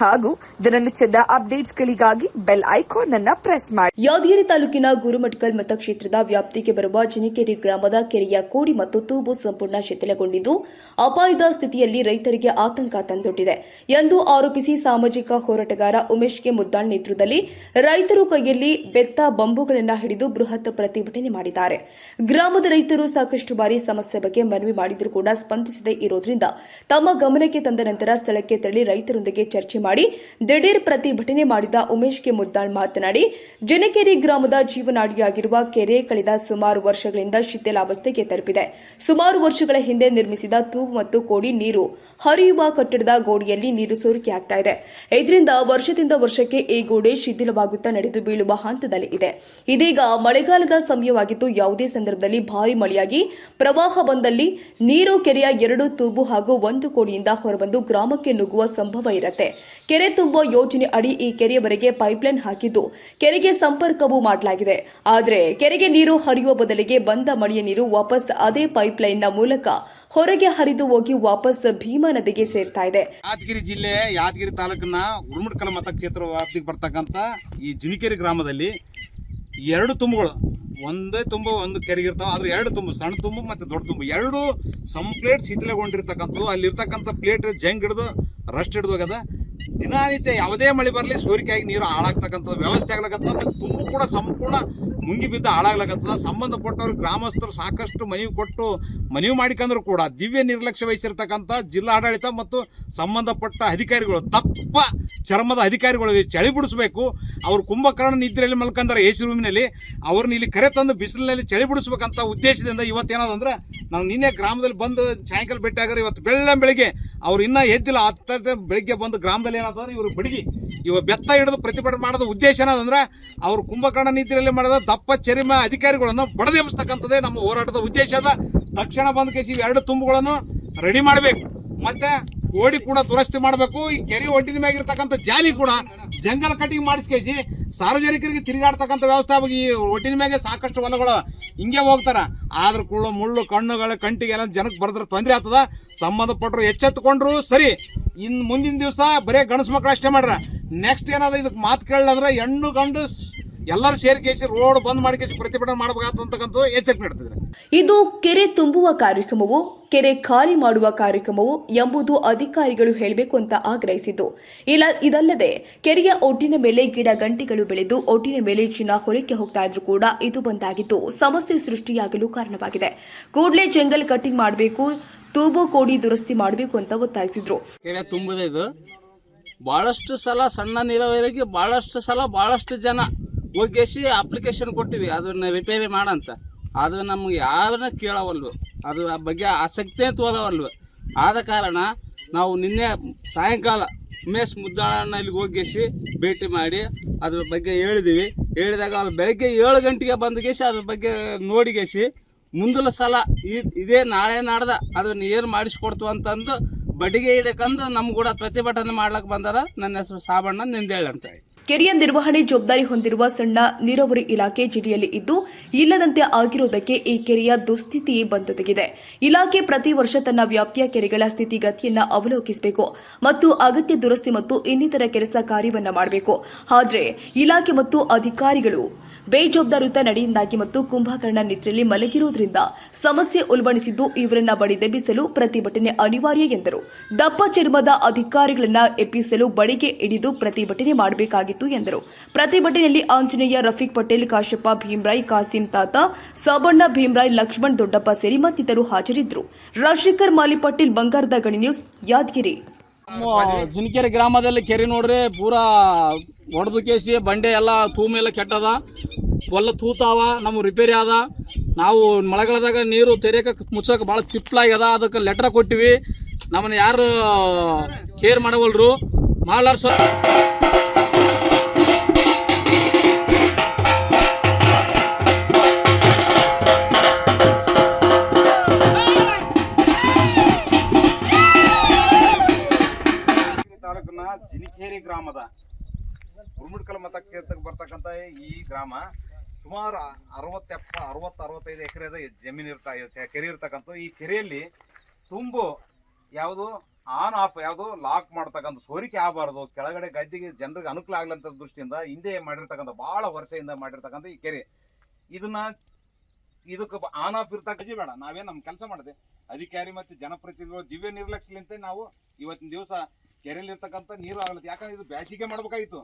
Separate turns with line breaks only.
ಹಾಗೂ ದಿನನಿತ್ಯದ ಅಪ್ಡೇಟ್ಸ್ಗಳಿಗಾಗಿ ಬೆಲ್ ಐಕಾನ್ ಅನ್ನ ಪ್ರೆಸ್ ಮಾಡಿ.
ಯಾದಗಿರಿ ತಾಲೂಕಿನ ಗುರುಮಟ್ಕಲ್ ಮತಕ್ಷೇತ್ರದ ವ್ಯಾಪ್ತಿಗೆ ಬರುವ ಜನಿಕೇರಿ ಗ್ರಾಮದ ಕೆರೆಯ ಕೋಡಿ ಮತ್ತು ತೂಬು ಸಂಪೂರ್ಣ ಶಿಥಿಲಗೊಂಡಿದ್ದು, ಅಪಾಯದ ಸ್ಥಿತಿಯಲ್ಲಿ ರೈತರಿಗೆ ಆತಂಕ ತಂದೊಡ್ಡಿದೆ ಎಂದು ಆರೋಪಿಸಿ ಸಾಮಾಜಿಕ ಹೋರಾಟಗಾರ ಉಮೇಶ್ ಕೆ ಮುದ್ದಾಳ್ ನೇತೃತ್ವದಲ್ಲಿ ರೈತರು ಕೈಯಲ್ಲಿ ಬೆತ್ತ ಬಂಬುಗಳನ್ನು ಹಿಡಿದು ಬೃಹತ್ ಪ್ರತಿಭಟನೆ ಮಾಡಿದ್ದಾರೆ. ಗ್ರಾಮದ ರೈತರು ಸಾಕಷ್ಟು ಬಾರಿ ಸಮಸ್ಯೆ ಬಗ್ಗೆ ಮನವಿ ಮಾಡಿದರೂ ಕೂಡ ಸ್ಪಂದಿಸದೇ ಇರೋದ್ರಿಂದ ತಮ್ಮ ಗಮನಕ್ಕೆ ತಂದ ನಂತರ ಸ್ಥಳಕ್ಕೆ ತೆರಳಿ ರೈತರೊಂದಿಗೆ ಚರ್ಚೆ ಮಾಡಿ ದಿಢೀರ್ ಪ್ರತಿಭಟನೆ ಮಾಡಿದ ಉಮೇಶ್ ಕೆ ಮುದ್ದಾಳ್ ಮಾತನಾಡಿ, ಜನಕೆರೆ ಗ್ರಾಮದ ಜೀವನಾಡಿಯಾಗಿರುವ ಕೆರೆ ಕಳೆದ ಸುಮಾರು ವರ್ಷಗಳಿಂದ ಶಿಥಿಲಾವಸ್ಥೆಗೆ ತಲುಪಿದೆ. ಸುಮಾರು ವರ್ಷಗಳ ಹಿಂದೆ ನಿರ್ಮಿಸಿದ ತೂಬು ಮತ್ತು ಕೋಡಿ ನೀರು ಹರಿಯುವ ಕಟ್ಟಡದ ಗೋಡೆಯಲ್ಲಿ ನೀರು ಸೋರಿಕೆಯಾಗ್ತಾ ಇದೆ. ಇದರಿಂದ ವರ್ಷದಿಂದ ವರ್ಷಕ್ಕೆ ಈ ಗೋಡೆ ಶಿಥಿಲವಾಗುತ್ತಾ ನಡೆದು ಬೀಳುವ ಹಂತದಲ್ಲಿ ಇದೆ. ಇದೀಗ ಮಳೆಗಾಲದ ಸಮಯವಾಗಿದ್ದು, ಯಾವುದೇ ಸಂದರ್ಭದಲ್ಲಿ ಭಾರಿ ಮಳೆಯಾಗಿ ಪ್ರವಾಹ ಬಂದಲ್ಲಿ ನೀರು ಕೆರೆಯ ಎರಡು ತೂಬು ಹಾಗೂ ಒಂದು ಕೋಡಿಯಿಂದ ಹೊರಬಂದು ಗ್ರಾಮಕ್ಕೆ ನುಗ್ಗುವ ಸಂಭವ ಇರುತ್ತೆ. ಕೆರೆ ತುಂಬುವ ಯೋಜನೆ ಅಡಿ ಈ ಕೆರೆಯವರೆಗೆ ಪೈಪ್ಲೈನ್ ಹಾಕಿದ್ದು ಕೆರೆಗೆ ಸಂಪರ್ಕವೂ ಮಾಡಲಾಗಿದೆ. ಆದರೆ ಕೆರೆಗೆ ನೀರು ಹರಿಯುವ ಬದಲಿಗೆ ಬಂದ ಮಳೆಯ ನೀರು ವಾಪಸ್ ಅದೇ ಪೈಪ್ಲೈನ್ನ ಮೂಲಕ ಹೊರಗೆ ಹರಿದು ಹೋಗಿ ವಾಪಸ್ ಭೀಮಾ ನದಿಗೆ ಸೇರ್ತಾ ಇದೆ.
ಯಾದಗಿರಿ ಜಿಲ್ಲೆ ಯಾದಗಿರಿ ತಾಲೂಕಿನ ಉರುಮಡ್ಕಲ ಮತಕ್ಷೇತ್ರ ವ್ಯಾಪ್ತಿಗೆ ಬರ್ತಕ್ಕಂಥ ಈ ಜಿನಿಕೆರೆ ಗ್ರಾಮದಲ್ಲಿ ಎರಡು ತುಂಬುಗಳು, ಒಂದೇ ತುಂಬು, ಒಂದು ಕೆರೆಗೆ ಇರ್ತಾವ. ಆದ್ರೆ ಎರಡು ತುಂಬು, ಸಣ್ಣ ತುಂಬು ಮತ್ತು ದೊಡ್ಡ ತುಂಬು. ಎರಡು ಸಂಪ್ಲೇಟ್ ಶಿಥಿಲಗೊಂಡಿರ್ತಕ್ಕಂಥದ್ದು. ಅಲ್ಲಿರ್ತಕ್ಕಂಥ ಪ್ಲೇಟ್ ಜಂಗ್ ಹಿಡಿದು ರಸ್ಟ್ ಹಿಡಿದು ಹೋಗ್ಯದ. ದಿನನಿತ್ಯ ಯಾವುದೇ ಮಳೆ ಬರಲಿ ಸೋರಿಕೆಯಾಗಿ ನೀರು ಹಾಳಾಗ್ತಕ್ಕಂಥದ್ದು, ವ್ಯವಸ್ಥೆ ಆಗ್ಲಕತ್ತದ, ಮತ್ತು ತುಂಬು ಕೂಡ ಸಂಪೂರ್ಣ ಮುಂಗಿ ಬಿದ್ದು ಹಾಳಾಗ್ಲಕ್ಕಂಥದ್ದು ಸಂಬಂಧಪಟ್ಟವರು ಗ್ರಾಮಸ್ಥರು ಸಾಕಷ್ಟು ಮನವಿ ಕೊಟ್ಟು ಮನವಿ ಮಾಡಿಕೊಂಡ್ರು ಕೂಡ ದಿವ್ಯ ನಿರ್ಲಕ್ಷ್ಯ ವಹಿಸಿರ್ತಕ್ಕಂಥ ಜಿಲ್ಲಾಡಳಿತ ಮತ್ತು ಸಂಬಂಧಪಟ್ಟ ಅಧಿಕಾರಿಗಳು ತಪ್ಪ ಚರ್ಮದ ಅಧಿಕಾರಿಗಳು ಚಳಿ ಬಿಡಿಸ್ಬೇಕು. ಅವರು ಕುಂಭಕರ್ಣ ನಿದ್ರೆಯಲ್ಲಿ ಮಲ್ಕಂದಾರೆ ಎ ಸಿ ರೂಮಿನಲ್ಲಿ. ಅವ್ರನ್ನ ಇಲ್ಲಿ ಕರೆ ತಂದು ಬಿಸಿಲಿನಲ್ಲಿ ಚಳಿ ಬಿಡಿಸ್ಬೇಕಂತ ಉದ್ದೇಶದಿಂದ ಇವತ್ತೇನದಂದ್ರೆ ನಾವು ನಿನ್ನೆ ಗ್ರಾಮದಲ್ಲಿ ಬಂದು ಸಾಯಂಕಾಲ ಭೇಟಿ ಇವತ್ತು ಬೆಳ್ಳಂ ಬೆಳಿಗ್ಗೆ ಅವ್ರು ಇನ್ನೂ ಎದ್ದಿಲ್ಲ ಹತ್ತೆ ಬೆಳಿಗ್ಗೆ ಬಂದು ಗ್ರಾಮದಲ್ಲಿ ಏನಾದ್ರೆ ಇವರು ಬಡಗಿ. ಇವ ಬೆತ್ತ ಹಿಡಿದು ಪ್ರತಿಭಟನೆ ಮಾಡೋದು ಉದ್ದೇಶ ಏನಂದ್ರೆ ಅವ್ರು ಕುಂಭಕರ್ಣ ನೀತಿಯಲ್ಲಿ ಮಾಡಿದ ದಪ್ಪ ಚರಿಮ ಅಧಿಕಾರಿಗಳನ್ನು ಬಡದೆಬ್ಸ್ತಕ್ಕಂಥದ್ದೇ ನಮ್ಮ ಹೋರಾಟದ ಉದ್ದೇಶ ಅದ. ತಕ್ಷಣ ಬಂದ ಕೇಸಿ ಎರಡು ತುಂಬುಗಳನ್ನು ರೆಡಿ ಮಾಡಬೇಕು. ಮತ್ತೆ ಓಡಿ ಕೂಡ ದುರಸ್ತಿ ಮಾಡಬೇಕು, ಈ ಕೆರೆ ಒಡ್ಡಿನ ಮ್ಯಾಗಿರ್ತಕ್ಕಂಥ ಜಾಲಿ ಕೂಡ ಜಂಗಲ್ ಕಟಿಂಗ್ ಮಾಡಿಸ್ಕೇಸಿ ಸಾರ್ವಜನಿಕರಿಗೆ ತಿರುಗಾಡ್ತಕ್ಕಂಥ ವ್ಯವಸ್ಥೆ ಆಗಿ ಈ ಒಟ್ಟಿನ ಮ್ಯಾಗೆ ಸಾಕಷ್ಟು ಹೊಲಗಳು ಹಿಂಗೆ ಹೋಗ್ತಾರ. ಆದ್ರೂ ಕೂಡ ಮುಳ್ಳು, ಕಣ್ಣುಗಳ ಕಂಟಿಗೆ ಎಲ್ಲ ಜನಕ್ಕೆ ಬರೆದ್ರೆ ತೊಂದರೆ ಆಗ್ತದ. ಸಂಬಂಧಪಟ್ಟರು ಎಚ್ಚೆತ್ತುಕೊಂಡ್ರು ಸರಿ. ಇನ್ ಮುಂದಿನ ದಿವಸ ಬರೇ ಗಣಸ್ ಮಕ್ಕಳು ಅಷ್ಟೇ ಮಾಡ್ರ. ನೆಕ್ಸ್ಟ್ ಏನಾದ್ರೂ ಇದಕ್ಕೆ ಮಾತು ಕೇಳಂದ್ರೆ ಹೆಣ್ಣು ಗಂಡು ಎಲ್ಲರೂ ಸೇರ್ಕೇಸಿ ರೋಡ್ ಬಂದ್ ಮಾಡ್ಕೇಸಿ ಪ್ರತಿಭಟನೆ ಮಾಡ್ಬೇಕಂತಕ್ಕಂಥ ಎಚ್ಚರಿಕೆ ನೀಡ್ತಿದ್ರೆ
ಇದು ಕೆರೆ ತುಂಬುವ ಕಾರ್ಯಕ್ರಮವು ಕೆರೆ ಖಾಲಿ ಮಾಡುವ ಕಾರ್ಯಕ್ರಮವು ಎಂಬುದು ಅಧಿಕಾರಿಗಳು ಹೇಳಬೇಕು ಅಂತ ಆಗ್ರಹಿಸಿತು ಇಲ್ಲ ಇದಲ್ಲದೆ ಕೆರೆಯ ಒಟ್ಟಿನ ಮೇಲೆ ಗಿಡ ಗಂಟೆಗಳು ಬೆಳೆದು ಒಟ್ಟಿನ ಮೇಲೆ ಚಿನ್ನ ಹೊರಕ್ಕೆ ಹೋಗ್ತಾ ಇದ್ರು ಕೂಡ ಇದು ಬಂದಾಗಿದ್ದು ಸಮಸ್ಯೆ ಸೃಷ್ಟಿಯಾಗಲು ಕಾರಣವಾಗಿದೆ. ಕೂಡಲೇ ಜಂಗಲ್ ಕಟ್ಟಿಂಗ್ ಮಾಡಬೇಕು ತೂಬು ಕೋಡಿ ದುರಸ್ತಿ ಮಾಡಬೇಕು ಅಂತ ಒತ್ತಾಯಿಸಿದ್ರು.
ಕೆರೆ ತುಂಬಿದೆ ಇದು. ಬಹಳಷ್ಟು ಸಲ ಸಣ್ಣ ನೀರಾವರಿಗೆ ಬಹಳಷ್ಟು ಸಲ ಬಹಳಷ್ಟು ಜನ ಹೋಗೇಸಿ ಅಪ್ಲಿಕೇಶನ್ ಕೊಟ್ಟಿವಿ, ಅದನ್ನ ರಿಪೇರಿ ಮಾಡಂತ. ಅದು ನಮ್ಗೆ ಯಾರನ್ನ ಕೇಳವಲ್ವು ಅದು ಆ ಬಗ್ಗೆ ಆಸಕ್ತಿ ತೋರವಲ್ವು ಆದ ಕಾರಣ ನಾವು ನಿನ್ನೆ ಸಾಯಂಕಾಲ ಉಮೇಶ್ ಮುದ್ದಾಳನ್ನ ಇಲ್ಲಿಗೆ ಹೋಗಿಸಿ ಭೇಟಿ ಮಾಡಿ ಅದ್ರ ಬಗ್ಗೆ ಹೇಳಿದೀವಿ. ಹೇಳಿದಾಗ ಅವ್ರು ಬೆಳಗ್ಗೆ ಏಳು ಗಂಟೆಗೆ ಬಂದ್ಗೇಸಿ ಅದ್ರ ಬಗ್ಗೆ ನೋಡಿಗೇಸಿ ಮುಂದಿನ ಸಲ ಇದೇ ನಾಳೆ ನಾಡ್ದ ಅದನ್ನ ಏನು ಮಾಡಿಸ್ಕೊಡ್ತು ಅಂತಂದು ಬಡಿಗೆ ಹಿಡಕಂದು ನಮ್ಗೂಡ ಪ್ರತಿಭಟನೆ ಮಾಡ್ಲಕ್ ಬಂದದ ನನ್ನ ಹೆಸರು ಸಾಬಣ್ಣ ನಿಂದೇಳ್ ಅಂತ.
ಕೆರೆಯ ನಿರ್ವಹಣೆ ಜವಾಬ್ದಾರಿ ಹೊಂದಿರುವ ಸಣ್ಣ ನೀರಾವರಿ ಇಲಾಖೆ ಜಿಲ್ಲೆಯಲ್ಲಿ ಇದ್ದು, ಇಲ್ಲದಂತೆ ಆಗಿರುವುದಕ್ಕೆ ಈ ಕೆರೆಯ ದುಸ್ಥಿತಿ ಬಂದೊದಗಿದೆ. ಇಲಾಖೆ ಪ್ರತಿ ವರ್ಷ ತನ್ನ ವ್ಯಾಪ್ತಿಯ ಕೆರೆಗಳ ಸ್ಥಿತಿಗತಿಯನ್ನು ಅವಲೋಕಿಸಬೇಕು ಮತ್ತು ಅಗತ್ಯ ದುರಸ್ತಿ ಮತ್ತು ಇನ್ನಿತರ ಕೆಲಸ ಕಾರ್ಯವನ್ನು ಮಾಡಬೇಕು. ಆದರೆ, ಇಲಾಖೆ ಮತ್ತು ಅಧಿಕಾರಿಗಳು ಬೇಜವಾಬ್ದಾರಿಯುತ ನಡೆಯಿಂದಾಗಿ ಮತ್ತು ಕುಂಭಕರ್ಣ ನಿದ್ರೆಯಲ್ಲಿ ಮಲಗಿರುವುದರಿಂದ ಸಮಸ್ಯೆ ಉಲ್ಬಣಿಸಿದ್ದು ಇವರನ್ನ ಬಡಿದೆಬ್ಬಿಸಲು ಪ್ರತಿಭಟನೆ ಅನಿವಾರ್ಯ ಎಂದರು. ದಪ್ಪ ಚರ್ಮದ ಅಧಿಕಾರಿಗಳನ್ನ ಎಬ್ಬಿಸಲು ಬಡಿಗೆ ಹಿಡಿದು ಪ್ರತಿಭಟನೆ ಮಾಡಬೇಕಾಗಿತ್ತು ಎಂದರು. ಪ್ರತಿಭಟನೆಯಲ್ಲಿ ಆಂಜನೇಯ ರಫೀಕ್ ಪಟೇಲ್ ಕಾಶಪ್ಪ ಭೀಮ್ರಾಯ್, ಕಾಸಿಂ ತಾತ, ಸಾಬಣ್ಣ ಭೀಮ್ರಾಯ್, ಲಕ್ಷ್ಮಣ್ ದೊಡ್ಡಪ್ಪ ಸೇರಿ ಮತ್ತಿತರರು ಹಾಜರಿದ್ದರು. ರಾಜಶೇಖರ್ ಮಾಲಿ ಪಟೇಲ್, ಬಂಗಾರದ ಗಣಿ ನ್ಯೂಸ್, ಯಾದಗಿರಿ.
ಜುನಕೆರೆ ಗ್ರಾಮದಲ್ಲಿ ಕೆರೆ ನೋಡ್ರಿ ಪೂರಾ ಒಡೆದು ಕೇಸಿ, ಬಂಡೆ ಎಲ್ಲ ತೂಮ ಎಲ್ಲ ಕೆಟ್ಟದ. ಹೊಲ ತೂತಾವ ನಮ್ಮ ರಿಪೇರಿ ಆದ. ನಾವು ಮಳೆಗಾಲದಾಗ ನೀರು ತೆರೆಯಕ ಮುಚ್ಚಕ್ಕೆ ಭಾಳ ತಿಪ್ಪಲಾಗ್ಯದ ಅದಕ್ಕೆ ಲೆಟರ್ ಕೊಟ್ಟಿವಿ. ನಮ್ಮನ್ನು ಯಾರು ಕೇರ್ ಮಾಡವಲ್ರು. ಮಾಡ್ಲಾರ
ಜಿನಿಕೇರಿ ಮತ ಮತಕ್ಷೇತ್ರಕ್ಕೆ ಬರ್ತಕ್ಕಂಥ ಈ ಗ್ರಾಮ ಸುಮಾರು ಅರವತ್ತೆಪ್ಪ ಅರವತ್ತು ಅರವತ್ತೈದು ಎಕರೆದ ಜಮೀನು ಇರ್ತಾ ಕೆರೆ ಇರ್ತಕ್ಕಂಥ ಈ ಕೆರೆಯಲ್ಲಿ ತುಂಬು ಯಾವುದು ಆನ್ ಆಫ್ ಯಾವುದು ಲಾಕ್ ಮಾಡ್ತಕ್ಕಂಥ ಸೋರಿಕೆ ಆಗಬಾರ್ದು. ಕೆಳಗಡೆ ಗದ್ದೆಗೆ ಜನರಿಗೆ ಅನುಕೂಲ ಆಗ್ಲಂತ ದೃಷ್ಟಿಯಿಂದ ಹಿಂದೆ ಮಾಡಿರ್ತಕ್ಕಂಥ ಬಹಳ ವರ್ಷದಿಂದ ಮಾಡಿರ್ತಕ್ಕಂಥ ಈ ಕೆರೆ. ಇದನ್ನ ಇದಕ್ಕೆ ಆನ್ ಆಫ್ ಇರ್ತಕ್ಕ ಬೇಡ ನಾವೇ ನಮ್ಮ ಕೆಲಸ ಮಾಡಿದೆ. ಅಧಿಕಾರಿ ಮತ್ತು ಜನಪ್ರತಿನಿಧಿಗಳು ದಿವ್ಯ ನಿರ್ಲಕ್ಷ್ಯಲಿಂತೆ ನಾವು ಇವತ್ತಿನ ದಿವಸ ಕೆರೆಯಲ್ಲಿರ್ತಕ್ಕಂಥ ನೀರು ಆಗಲ್ಲ ಯಾಕಂದ್ರೆ ಇದು ಬ್ಯಾಸಿಗೆ ಮಾಡ್ಬೇಕಾಗಿತ್ತು